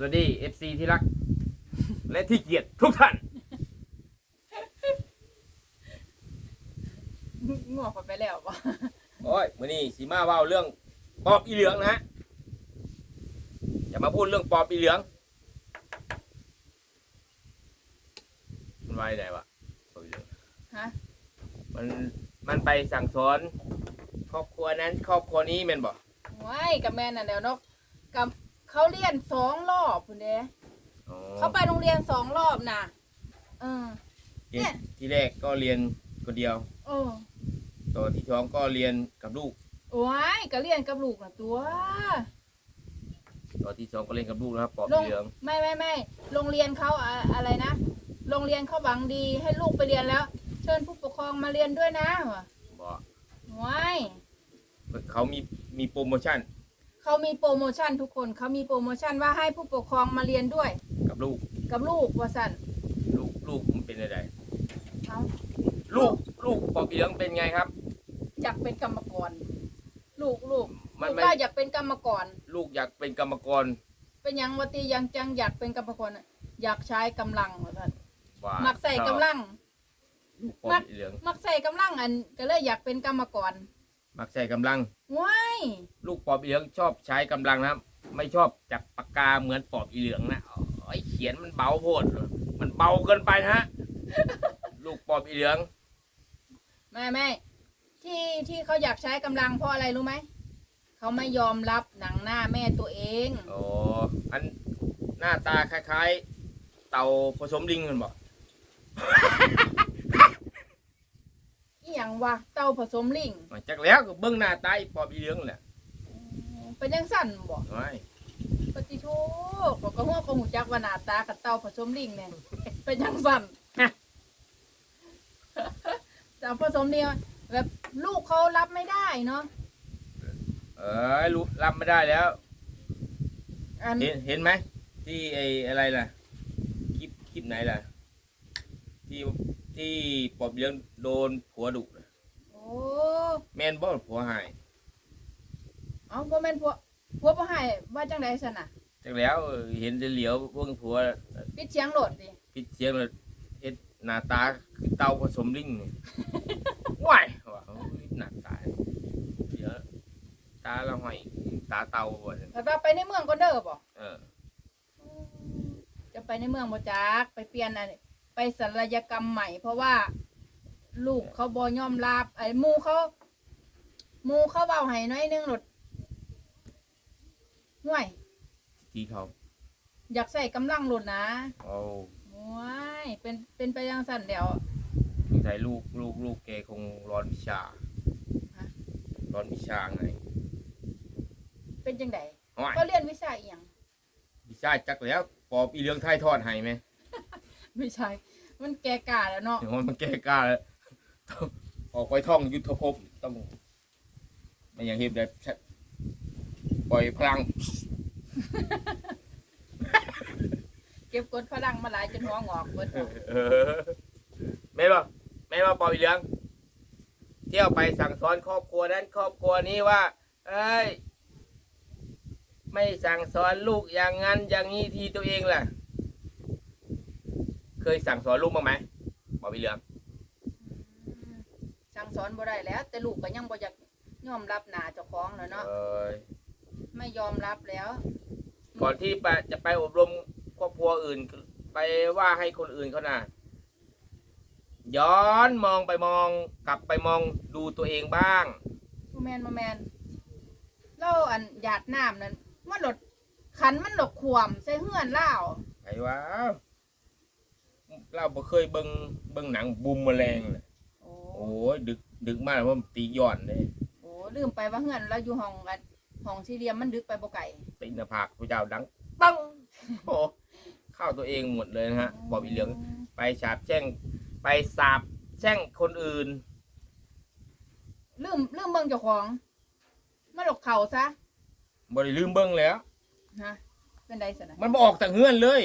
สวัสดี FC ที่รัก และที่เกลียดทุกท่านงัวเข้าไปแล้วบ่โอ้ยมื่อนี้สีมาเว่าเรื่องปอบอีเหลืองนะฮะอย่ามาพูดเรื่องปอบอีเหลืองมันไว้ไหนวะปอบอีเหลืองฮะมันมันไปสั่งสอน ครอบครัวนั้นครอบครัวนี้แม่นบอก ว้ายกับแม่นั่นแหล้วเนาะกับ เขาเรียนสองรอบพุ่นเด้อ๋อเขาไปโรงเรียนสองรอบน่ะเออ เนี่เนี่ยยที่แรกก็เรียนคนเดียว โอ้ต่อที่ท้องก็เรียนกับลูกว้ายก็เรียนกับลูกน่ะตัว ต่อที่สองก็เรียนกับลูกนะครับปอบลอีงเหลืองไม่ไม่ไม่โรงเรียนเขาอะอะไรนะโรงเรียนเขาหวังดีให้ลูกไปเรียนแล้ว เชิญผู้ปกครองมาเรียนด้วยนะว่ะบอกว้ายเขามีมีโปรโมชั่น เขามีโปรโมชั่นทุกคนเขามีโปรโมชั่นว่าให้ผู้ปกครองมาเรียนด้วย กับลูกกับลูกว่าสันลูกลูกมันเป็นอะไรเอาลูกลูกปอบอีเหลืองเป็นไงครับ อยากเป็นกรรมกร ลูกลูกมันลูกไม่ก็อยากเป็นกรรมกร ลูกอยากเป็นกรรมกรเป็นหยังวตียังจังอยากเป็นกรรมกรน่ะอยากใช้กำลังว่าสันว่ามักใส่กำลัง ลูกปอบอีเหลืองมักใส่กำลังอันก็เลยอยากเป็นกรรมกร มักใส่กำลัง ว้ายลูกปอบอีเหลืองชอบใช้กำลังนะครับ ไม่ชอบจับปากกาเหมือนปอบอีเหลืองนะไอ้ยเขียนมันเบาโพด มันเบาเกินไปนะฮะ ลูกปอบอีเหลือง ไม่ไม่ที่ที่เขาอยากใช้กำลังเพราะอะไรรู้ไหม เขาไม่ยอมรับหนังหน้าแม่ตัวเองอ๋ออันหน้าตาคล้าย ๆ เต่าผสมลิงกันบ อกอีหยังวะเต่าผสมลิงจากแล้วก็เบิ้งหน้าตาไอ้ปอบอีเหลืองแหละเป็นยังสั่นบ่โอ้ยปฏิโทษบอกก็หัวก็หูจักว่าหน้าตากับเต่าผสมลิงเนี่ยเป็นยังสั่นเต่าผสมลิงแบบลูกเขารับไม่ได้เนาะเอ้ยรู้รับไม่ได้แล้ว อันเห็นเห็นไหมที่ไอ้อะไรล่ะ คลิปคลิปไหนล่ะ ที่ ที่ปอบเลี้ยงโดนผัวดุน่ะโอ้แม่นบ่ผัวหายเอาบ่แม่นพวกพวกบ่ให้ว่าจังได๋ซั่นน่ะจากแล้วเออเห็นแต่เหลียวเบิ่งผัวปิดเสียงโหลดดิปิดเสียงเลยเอ็ดหน้าตาคือเต่าผสมลิงนี่ ว้ายว่าเฮ้ยหน้าตาเดี๋ยวตาละห้อยตาเต่าบ่เนี่ยแต่ว่าไปในเมืองก่อนเด้อบ่เออ จะไปในเมืองบ่จักไปเปลี่ยนอันนี้ ไปศัลยกรรมใหม่ เพราะว่า ลูกเขาบ่ยอมรับไอ้หมู่เขาหมู่เขาเว้าให้น้อยหนึงโหลดห่วยที่เขาอยากใส่กำลังโหลดนะโอ้ว้ายเป็นเป็นไปยังสั่นเดี๋ยวสงสัยลูกลูกลูกแกคงร้อนวิชา ฮะร้อนวิชาไงเป็นจังไดห้อยก็เรียนวิชาอีหยังวิชาจักแล้วปอบอีเหลืองไทยทอดให้ไหม ไม่ใช่ มันแก่กาแล้วเนาะเดี๋ยวมันแก้กล้าแล้วต้องออกไปท่องยุทธภพต้องมันอย่างเห็นได้ปล่อยพลังเก็บกดพลังมาหลายจนหัวงอกเบิดเออไม่บอกไม่บอกปอบอีเหลืองเที่ยวไปสั่งสอนครอบครัวนั้นครอบครัวนี้ว่า เอ้ย ไม่สั่งสอนลูกอย่างนั้นอย่างนี้ทีตัวเองล่ะ เคยสั่งสอนลูกบ้างไหมปอบอีเหลืองสั่งสอนบ่ได้แล้ว แต่ลูกก็ยังบ่อยากยอมรับหน้าเจ้าของแล้วเนาะเอยไม่ยอมรับแล้ว ก่อนที่ไปจะไปอบรมครอบครัวอื่น ไปว่าให้คนอื่นเขานะย้อนมองไปมองกลับไปมองดูตัวเองบ้างบ่แมนบ่แมนเราอันหยาดน้ำนั้นมันหลดขันมันหลดขวมใส่เฮือนเล่าไอ้วะ เราบ่เคยเบิ่งเบิ่งหนังบูมแมลงน่ะโอ้โอ้ยดึกดึกมากเลยว่ามันตีย้อนเลยโอ้ลืมไปว่าเฮือนเราอยู่ห้องกันห้องสี่เหลี่ยมมันดึกไปบ่ไกลตีหน้าผากพระเจ้าดังปังโอ้เข้าตัวเองหมดเลยนะฮะบอกอีเหลือง ไปสาบแช่ง ไปสาบแช่งคนอื่น ลืมลืมเบิ่งเจ้าของมาหลกเข่าซะบ่ได้ลืมเบิ่งแล้ว ฮะเป็นไดสนะมันบออกจากเฮือนเลย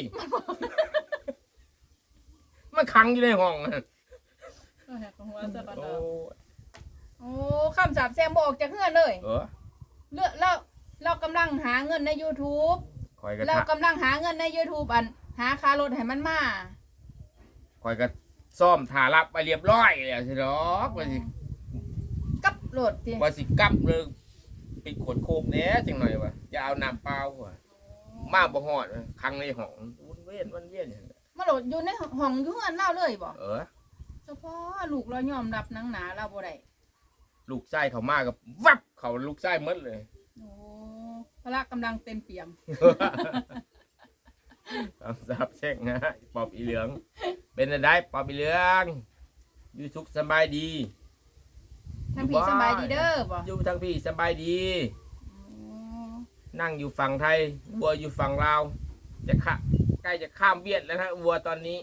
มันขังอยู่ในห้องน่ะโอ้ยของหัวซะก่อนโอ้เด้อโอ้คำสาปแซมบออกจากเฮือนเลยเออเลือกเราเรากำลังหาเงินใน YouTube ขคอยกระเราทะกำลังหาเงินใน YouTube อัน หาค่ารถให้มันมา คอยกระซ่อมถ่ารับไปเรียบร้อยแล้วสิดอกว่าสิกับรถที่ว่าสิกลับเลยปิดขนโคกแหน่จังหน่อยว่ะจะเอาน้ำเปล่าว่ะมาบ่ฮอดว่ะครั้งในห้องวนเวียนวนเวียนอย่างนั้น มาโหลดอยู่ในห้องอยู่เฮือนเราเลยบ่เออ เฉพาะลูกเรายอมรับหนังหนาเราบ่ได้ลูกไส้เขามากับวับเขาลูกไส้หมดเลย โอ้พละกำลังเต็มเปี่ยม คำสาบแช่งนะปอบอีเหลือง เป็นอะไรปอบอีเหลืองอยู่สุขสบายดีทั้งพี่สบายดีเด้อบ่อยู่ทั้งพี่สบายดีอ๋อนั่งอยู่ฝั่งไทยวัวอยู่ฝั่งลาวจะข้า ใกล้จะข้ามเวียดแล้วนะวัวตอนนี้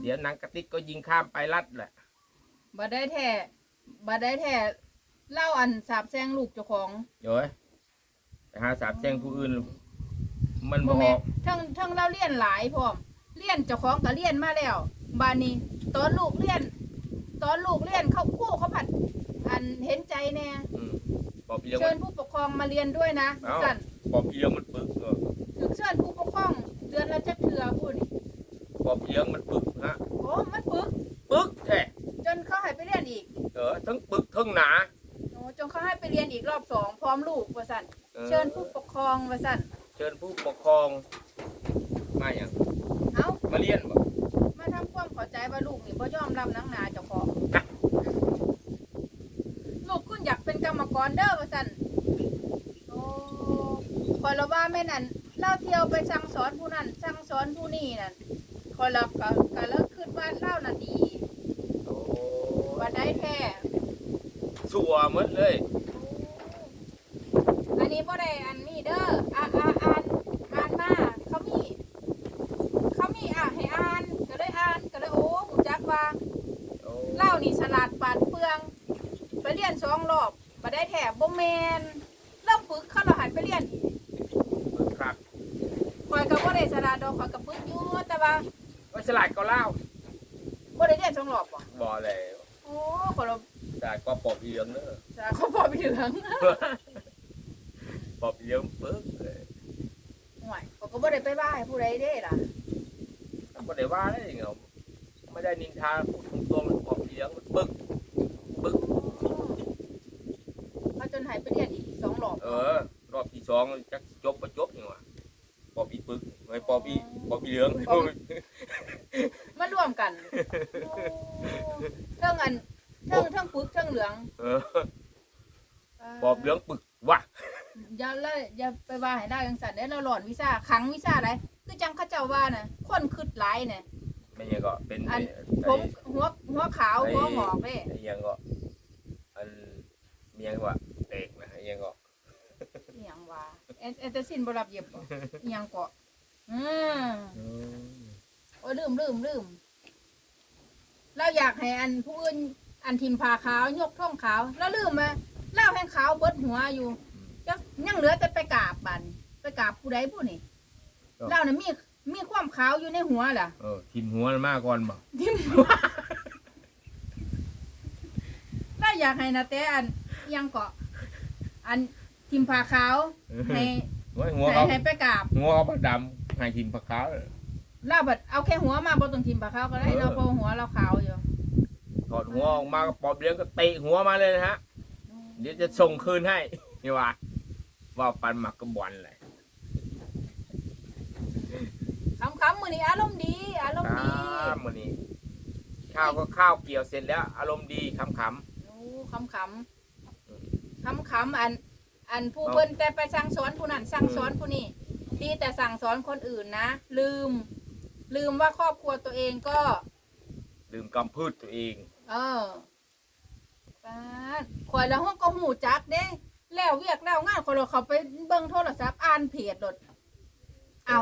เดี๋ยวหนังกระติกก็ยิงข้ามไปลัดแหละบ่ได้แท้บ่ได้แท้เล่าอันสาบแซงลูกเจ้าของโอ้ยไปหาสาบแช่งผู้อื่น มันบบ่อแม่นกทั้งทั้งเราเรียนหลายพร้อมเรียนเจ้าของก็เรียนมาแล้วบานนี้ ตอนลูกเรียน ตอนลูกเรียนเขาครู่เขาผัด อันเห็นใจแน่อืมปอบอีเหลืองเชิมัญน ผู้ปกครองมาเรียนด้วยนะเอ้า สั่นปอบอีเหลืองมันปึกเออ ถึงเชิญผู้ปกครองเดือนละจักเทื่อพูดนี่ปอบอีเหลืองมันปึกฮะโอ้มันปึกปึกแท้จนเขาให้ไปเรียนอีกเออทั้งปึกทั้งหนาโอ้จนเขาให้ไปเรียนอีกรอบสองพร้อมลูกว่าสั่นออเชิญผู้ปกครองว่าสั่นเชิญผู้ปกครองมาอย่างเอ้ามาเรียนบ่มาทำความเข้าใจว่าลูกนี่บ่ยอมรับหนังหนาเจ้าของนะลูกคุณอยากเป็นกรรมกรเด้อว่าสั่นโอ้คอยละว่าแม่นั่น เล่าเที่ยวไปสั่งสอนผู้นั้นสั่งสอนผู้นี้นั่นคอยละก็ก็เลิกคิดว่าเล่าน่ะดีโอ้ว่าได้แท้สัวหมดเลยอันนี้บ่ได้อันนี้เด้ออ่าอ่าอ่านอ่านมาเขามี เขามีอะให้อ่านก็เลยอ่านก็เลยโอ้หูจักว่าโอ้เล่านี่ฉลาดปราดเปลือง ไปเรียนสองรอบมาได้แถบบ่แมนเริ่มฝึกเข้าเราหันไปเรียนอีกปึกครับ คอยก็บ่ได้ฉลาดดอกคอยก็ฝึกอยู่แต่ว่าว่าฉลาดก็เล่าบ่ได้เรียนสองรอบบ่บ่แล้วโอ้คนเราฉลาดก็ปอบอีเหลืองเนอะจะเขาพอไปเหลืองปอบอีเหลืองปึกเลยห่วยเขาก็บ่ได้ไปบ้ายผู้ใดเด้ล่ะก็ได้ว่าได้ยังไงไม่ได้นินทาพูดตรงๆมันปอบอีเหลืองมันปึกปึกเขาจนใหายไปเรียนอีกสองรอบเออรอบที่สองจักจบก็จบนี่หว่า ปอบอีปึกไม่ปอบอีปอบอีเหลืองมารวมกันโอ้เทิงอันเทิงเทิงปึกเทิงเหลืองเออปอบเหลืองปึกว่ะอย่าเลยอย่าไปว่าให้ได้จังซั่นเด้เราหลอนวิชาขังวิชาอะไรคือจังเขาเจ้าว่าน่ะคนคิดหลายน่ะไม่ยังก็เป็นอันไอ้ผมหัวหัวขาวหัวหงอกเด้ไอ้ยังก็อันมียังก็เอกนะไอ้ยังก็ อีหยัง ว่าเอเอเตซินบ่รับเย็บบ่อีหยังก็อืมโอ้ยลืมลืมลืมเราอยากให้อันผู้อื่นอันทิมผ้าขาวยกท่องขาวแล้วลืมมาเล่าแห่งขาวเบิดหัวอยู่ยังยังเหลือแต่ไปกราบบัดนไปกราบผู้ใดผู้นี่เล่าน่ะมีมีความขาวอยู่ในหัวล่ะเออทิมหัวมันมาก่อนบ่ทิมหัวเราอยากให้นาแต่อันอิหยังเกาะอัน ทิมผ้าขาวให้หัวหัวให้เขาให้ไปกราบหัวเขาประดำให้ทิมผักขาวเล่าบัดเอาแค่หัวมาบ่ต้องทิมผ้าขาวก็ได้เออเราะเพราะหัวเราขาวอยู่ถอดหัวออกมาก็ปอบเหลืองก็เตะหัวมาเลยนะฮะ เดี๋ยวจะส่งคืนให้ นี่ว่าว่าปันหมักกระบอลเลยคำคำมือนี้อารมณ์ดี อารมณ์ดีข้ามวันนี้ ข้าวก็ข้าวเกี่ยวเสร็จแล้ว อารมณ์ดีขำโอ้คำคำคำคำอัน อันผู้เพิ่นแต่ไปสั่งสอนผู้นั้นสั่งสอนผู้นี้ดีแต่สั่งสอนคนอื่นนะ ลืม ลืมว่าครอบครัวตัวเองก็ๆดื่มกำพืชตัวเอง เออป้าดข่อยแล้วห้องก็หูจักเด้แล้วเวียกแล้วงานข่อยเราเขาไปเบิ่งโทรศัพท์อ่านเพจโดดเอา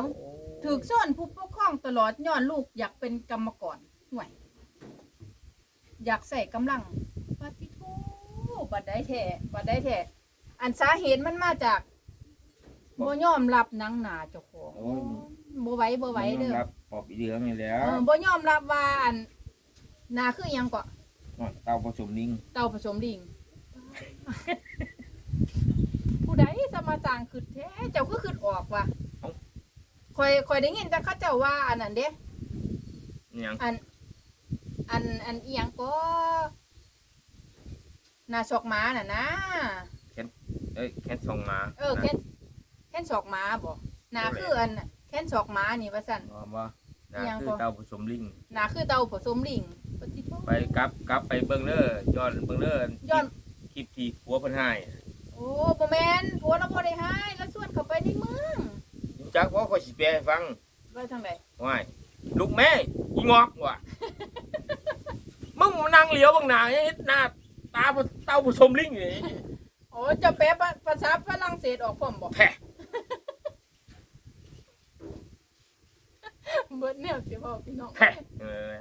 ถึกซ่อนผู้ปกครองตลอดย้อนลูกอยากเป็นกรรมกรห่วย อยากใส่กำลังปฏิทูบัดได้แท้บัดได้แท้ อันสาเหตุมันมาจากบ่ยอมรับหนังหนาเจ้าของโอ้ย บ่ไหวบ่ไหวเด้อรับปอบอีเหลืองนี่แล้เอวอบ่ยอมรับว่าอันหนาคือหยังก็เตาผสมลิงเต่าผสมลิง ผู้ใดสมาสร้างขึ้นแท้เจ้าก็ขึ้นออกว่ะคอยคอยได้ยินแต่เขาเจ้าว่าอันนั้นเด้ หยังอัน อัน อันอีหยังก็นาชอกหมาน่ะนะ เอ้ยแค่ส่งมาเออแค่นแค่นชอกหมาบ่นาคืออันน่ะแค่นชอกหมานี่ว่าสั่น ว่าว่านะหยังคือก็เตาผสมลิงนาคือเตาผสมลิงปฏิโทษไปกลับกลับไปเบิ่งเด้อย้อนเบิ่งเด้อย้อนคลิปที่ผัวเพิ่นให้โอ้บ่แม่นผัวเราบ่ได้ให้แล้วส่วนเข้าไปในเมืองรู้จักบ่ขอยสิแปลให้ฟังว่าทางใดว่ายลูกแม่อีงอกว่ะมึงมานั่งเหลียวเบางหน้าเฮ็ดหน้าตาเต้าผสมลิงนี่ โอ้เจะแปลภาษาฝรั่งเศสออกพร้อมบ่แท้เบิดแนวสิเว้าพี่น้องแท้เออ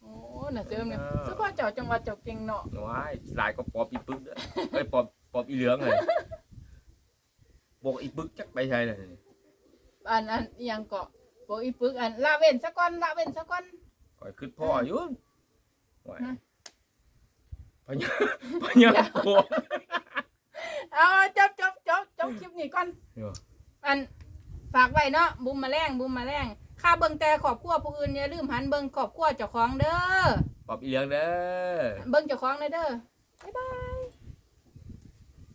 โอ้น่ะเสริมเนี่ยเออสุภาพเจ้าจังหวัดเจ้าเก่งเนาะว้ายหลายก็ปอบอีปึกเด้อเอ้ยปอบปอบอีเหลืองเลยบอกอีปึกจักไปใช่เลยอันอันอิหยังเกาะบ่อีปึกอันละเว้นซะก่อนละเว้นซะก่อนคอยขึ้นพ่ออยู่ว้ายฮะพญาพญาโก เอาจบจบจบจบคลิปนี้ก่อนเดี๋ยวอันฝากไว้เนาะบุมมาแรงบุมมาแรงค่าเบิ่งแต่ครอบครัวผู้อื่นอย่าลืมหันเบิ่งครอบครัวเจ้าของเด้อปอบอีเหลืองเด้อ เบิ่งเจ้าของเด้อเด้อบ๊ายบาย